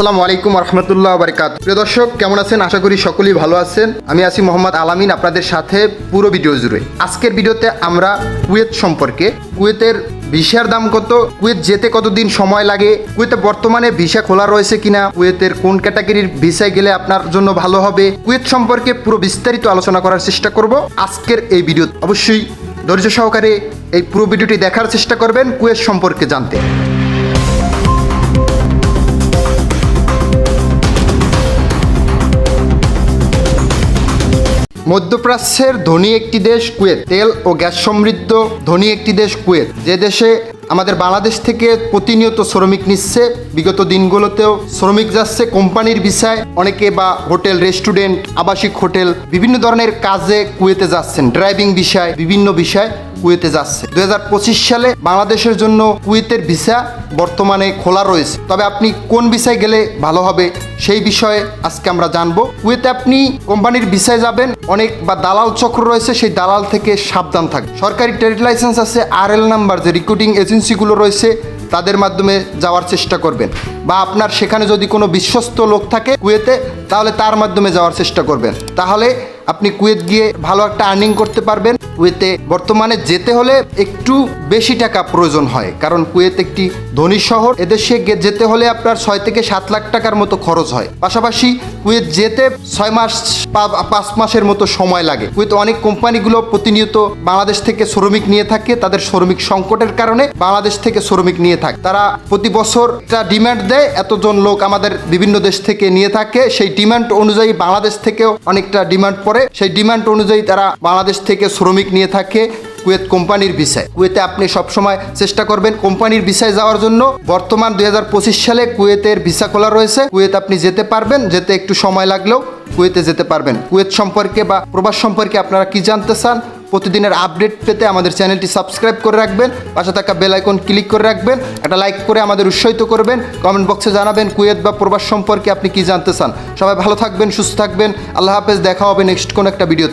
আসসালামু আলাইকুম রহমতুল্লাহ বারকাত প্রিয় দর্শক, কেমন আছেন? আশা করি সকলেই ভালো আছেন। আমি আছি মোহাম্মদ আলামিন আপনাদের সাথে পুরো ভিডিও জুড়ে। আজকের ভিডিওতে আমরা কুয়েত সম্পর্কে, কুয়েতের ভিসার দাম কত, কুয়েত যেতে কতদিন সময় লাগে, কুয়েতে বর্তমানে ভিসা খোলা রয়েছে কিনা, কুয়েতের কোন ক্যাটাগরির ভিসায় গেলে আপনার জন্য ভালো হবে, কুয়েত সম্পর্কে পুরো বিস্তারিত আলোচনা করার চেষ্টা করব। আজকের এই ভিডিও অবশ্যই ধৈর্য সহকারে এই পুরো ভিডিওটি দেখার চেষ্টা করবেন, কুয়েত সম্পর্কে জানতে। মধ্যপ্রাচ্যের ধনী একটি দেশ কুয়েত। তেল ও গ্যাস সমৃদ্ধ ধনী একটি দেশ কুয়েত। যে দেশে আমাদের বাংলাদেশ থেকে প্রতিনিয়ত শ্রমিক নিচ্ছে, বিগত দিনগুলোতেও শ্রমিক যাচ্ছে কোম্পানির বিষয়, অনেকে বা হোটেল, রেস্টুরেন্ট, আবাসিক হোটেল, বিভিন্ন ধরনের কাজে কুয়েতে যাচ্ছেন। ড্রাইভিং বিষয়, বিভিন্ন বিষয়। কুয়েতে যাচ্ছে। দু হাজার পঁচিশ সালে বাংলাদেশের জন্য কুয়েতের ভিসা বর্তমানে খোলা রয়েছে। তবে আপনি কোন ভিসায় গেলে ভালো হবে সেই বিষয়ে আজকে আমরা জানব। কুয়েতে আপনি কোম্পানির ভিসায় যাবেন, অনেক বা দালাল চক্র রয়েছে, সেই দালাল থেকে সাবধান থাকবে সরকারি ট্রেড লাইসেন্স আছে আর এল নাম্বার যে রিক্রুটিং এজেন্সিগুলো রয়েছে, তাদের মাধ্যমে যাওয়ার চেষ্টা করবেন। বা আপনার সেখানে যদি কোনো বিশ্বস্ত লোক থাকে কুয়েতে, তাহলে তার মাধ্যমে যাওয়ার চেষ্টা করবেন। তাহলে আপনি কুয়েত গিয়ে ভালো একটা আর্নিং করতে পারবেন। কুয়েতে বর্তমানে যেতে হলে একটু বেশি টাকা প্রয়োজন হয়, কারণ কুয়েত একটি ধনী শহর। এদেশে যেতে হলে আপনার ছয় থেকে সাত লাখ টাকার মতো খরচ হয়। পাশাপাশি কুয়েত যেতে ছয় মাস পাঁচ মাসের মতো সময় লাগে। কুয়েত অনেক কোম্পানিগুলো প্রতিনিয়ত বাংলাদেশ থেকে শ্রমিক নিয়ে থাকে, তাদের শ্রমিক সংকটের কারণে বাংলাদেশ থেকে শ্রমিক নিয়ে থাকে। তারা প্রতি বছর একটা ডিমান্ড দেয়, এতজন লোক আমাদের বিভিন্ন দেশ থেকে নিয়ে থাকে, সেই ডিমান্ড অনুযায়ী বাংলাদেশ থেকেও অনেকটা ডিমান্ড পড়ে। সেই ডিমান্ড অনুযায়ী তারা বাংলাদেশ থেকে শ্রমিক নিয়ে থাকে কুয়েত কোম্পানির বিষয়। কুয়েতে আপনি সবসময় চেষ্টা করবেন কোম্পানির বিষয় যাওয়ার জন্য। বর্তমান দুই হাজার পঁচিশ সালে কুয়েতের ভিসা খোলা রয়েছে। কুয়েত আপনি যেতে পারবেন, যেতে একটু সময় লাগলেও কুয়েতে যেতে পারবেন। কুয়েত সম্পর্কে বা প্রবাস সম্পর্কে আপনারা কি জানতে চান, প্রতিদিনের আপডেট পেতে আমাদের চ্যানেলটি সাবস্ক্রাইব করে রাখবেন, পাশে থাকা বেল আইকন ক্লিক করে রাখবেন, একটা লাইক করে আমাদের উৎসাহিত করবেন, কমেন্ট বক্সে জানাবেন কুয়েত বা প্রবাস সম্পর্কে আপনি কি জানতে চান। সবাই ভালো থাকবেন, সুস্থ থাকবেন। আল্লাহ হাফেজ, দেখা হবে নেক্সট কোন একটা ভিডিও